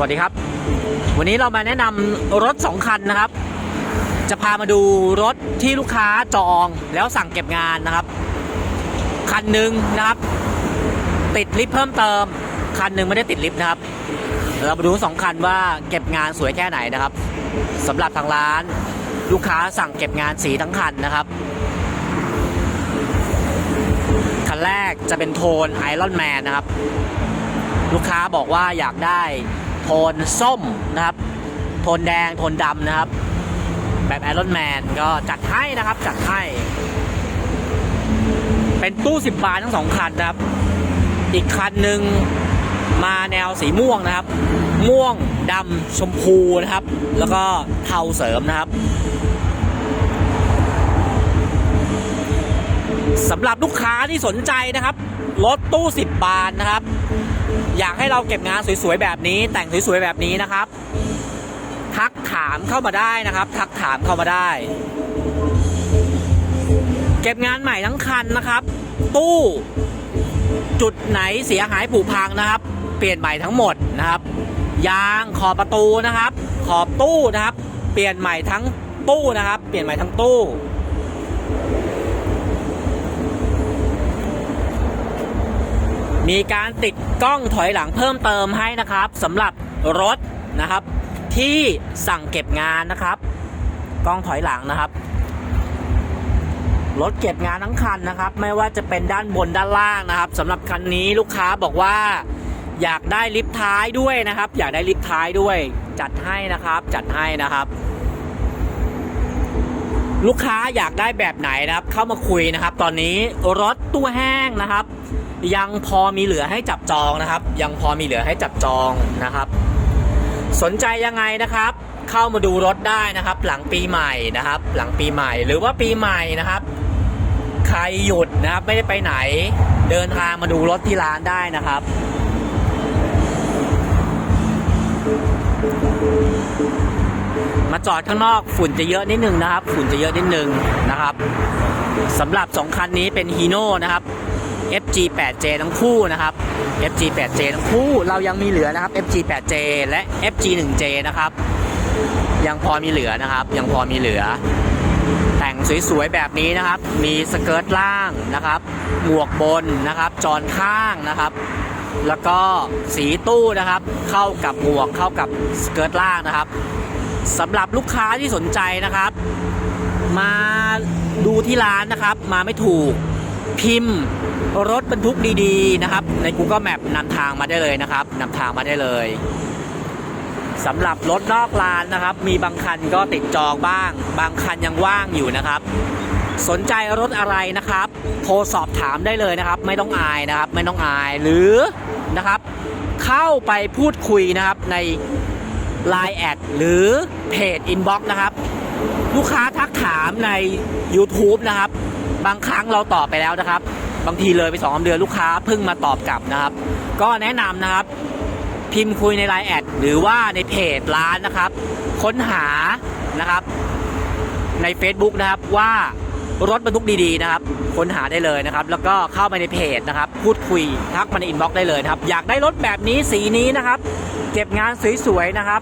สวัสดีครับ วันนี้เรามาแนะนำรถ 2 คันนะครับ จะพามาดูรถที่ลูกค้าจองแล้วสั่งเก็บงานนะครับ คันหนึ่งนะครับ ติดลิฟต์เพิ่มเติม คันหนึ่งไม่ได้ติดลิฟต์นะครับ เรามาดูสองคันว่าเก็บงานสวยแค่ไหนนะครับสำหรับทางร้าน ลูกค้าสั่งเก็บงานสีทั้งคันนะครับ คันแรกจะเป็นโทนไอรอนแมนนะครับลูกค้าบอกว่าอยากได้ โทนส้มนะครับ โทนแดง โทนดำนะครับ แบบไอรอนแมนก็จัดให้นะครับ จัดให้ เป็นตู้ 10 บาททั้งสองคันนะครับ อีกคันหนึ่งมาแนวสีม่วงนะครับ ม่วงดำชมพูนะครับ แล้วก็เทาเสริมนะครับสำหรับลูกค้าที่สนใจนะครับ รถตู้ 10 บาทนะครับ อยากให้เราเก็บงานสวยๆแบบนี้ แต่งสวยๆแบบนี้นะครับ ทักถามเข้ามาได้นะครับ ทักถามเข้ามาได้ เก็บงานใหม่ทั้งคันนะครับ ตู้ จุดไหนเสียหายผุพังนะครับ เปลี่ยนใหม่ทั้งหมดนะครับ ยางขอบประตูนะครับ ขอบตู้นะครับ เปลี่ยนใหม่ทั้งตู้นะครับ เปลี่ยนใหม่ทั้งตู้ มีการติดกล้องถอยหลังเพิ่มเติมให้นะครับสำหรับรถนะครับ ที่สั่งเก็บงานนะครับ กล้องถอยหลังนะครับรถเก็บงานทั้งคันนะครับ ไม่ว่าจะเป็นด้านบนด้านล่างนะครับสำหรับคันนี้ลูกค้าบอกว่า อยากได้ลิฟต์ท้ายด้วยนะครับ อยากได้ลิฟต์ท้ายด้วย จัดให้นะครับ จัดให้นะครับ ลูกค้าอยากได้แบบไหนนะครับ เข้ามาคุยนะครับ ตอนนี้รถตู้แห้งนะครับ ยังพอมีเหลือให้จับจองนะครับ ยังพอมีเหลือให้จับจองนะครับ สนใจยังไงนะครับ เข้ามาดูรถได้นะครับ หลังปีใหม่นะครับ หลังปีใหม่หรือว่าปีใหม่นะครับ ใครหยุดนะครับไม่ได้ไปไหน เดินทางมาดูรถที่ร้านได้นะครับมาจอดข้างนอกฝุ่นจะเยอะนิดนึงนะครับ ฝุ่นจะเยอะนิดนึงนะครับสำหรับสองคันนี้เป็นฮีโน่นะครับ FG8J ทั้งคู่นะครับ FG8J ทั้งคู่เรายังมีเหลือนะครับ FG8J และ FG1J นะครับ ยังพอมีเหลือนะครับ ยังพอมีเหลือ แต่งสวยๆแบบนี้นะครับ มีสเกิร์ตล่างนะครับ หมวกบนนะครับ จอนข้างนะครับ แล้วก็สีตู้นะครับ เข้ากับหมวกเข้ากับสเกิร์ตล่างนะครับสำหรับลูกค้าที่สนใจนะครับ มาดูที่ร้านนะครับ มาไม่ถูก พิมพ์รถบรรทุกดีๆนะครับ ใน Google Map นำทางมาได้เลยนะครับนำทางมาได้เลยสำหรับรถนอกร้านนะครับ มีบางคันก็ติดจองบ้าง บางคันยังว่างอยู่นะครับ สนใจรถอะไรนะครับ โทรสอบถามได้เลยนะครับ ไม่ต้องอายนะครับ ไม่ต้องอายหรือนะครับ เข้าไปพูดคุยนะครับใน Line แอดหรือเพจ Inbox นะครับ ลูกค้าทักถามใน YouTube นะครับ บางครั้งเราตอบไปแล้วนะครับ บางทีเลยไปสองเดือนลูกค้าเพิ่งมาตอบกลับนะครับ ก็แนะนำนะครับ พิมพ์คุยใน Line แอดหรือว่าในเพจร้านนะครับ ค้นหานะครับ ใน Facebook นะครับว่ารถบรรทุกดีๆนะครับค้นหาได้เลยนะครับ แล้วก็เข้าไปในเพจนะครับ พูดคุยทักมาในอินบ็อกซ์ได้เลยนะครับ อยากได้รถแบบนี้สีนี้นะครับ เก็บงานสวยๆนะครับ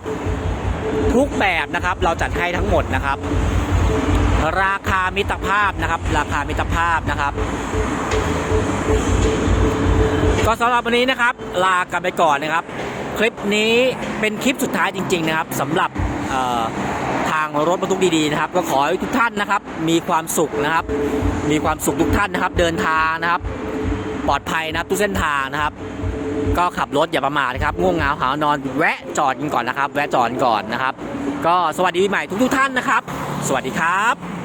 ทุกแบบนะครับ เราจัดให้ทั้งหมดนะครับ ราคามิตรภาพนะครับ ราคามิตรภาพนะครับ ก็สำหรับวันนี้นะครับ ลากันไปก่อนนะครับ คลิปนี้เป็นคลิปสุดท้ายจริง ๆ นะครับสำหรับทางรถบรรทุกดีๆนะครับ ก็ขอให้ทุกท่านนะครับ มีความสุขนะครับ มีความสุขทุกท่านนะครับ เดินทางนะครับ ปลอดภัยนะครับทุกเส้นทางนะครับ ก็ขับรถอย่าประมาทนะครับง่วงเหงาหาวนอนแวะจอดกันก่อนนะครับ แวะจอดก่อนนะครับ ก็สวัสดีปีใหม่ทุกๆท่านนะครับ สวัสดีครับ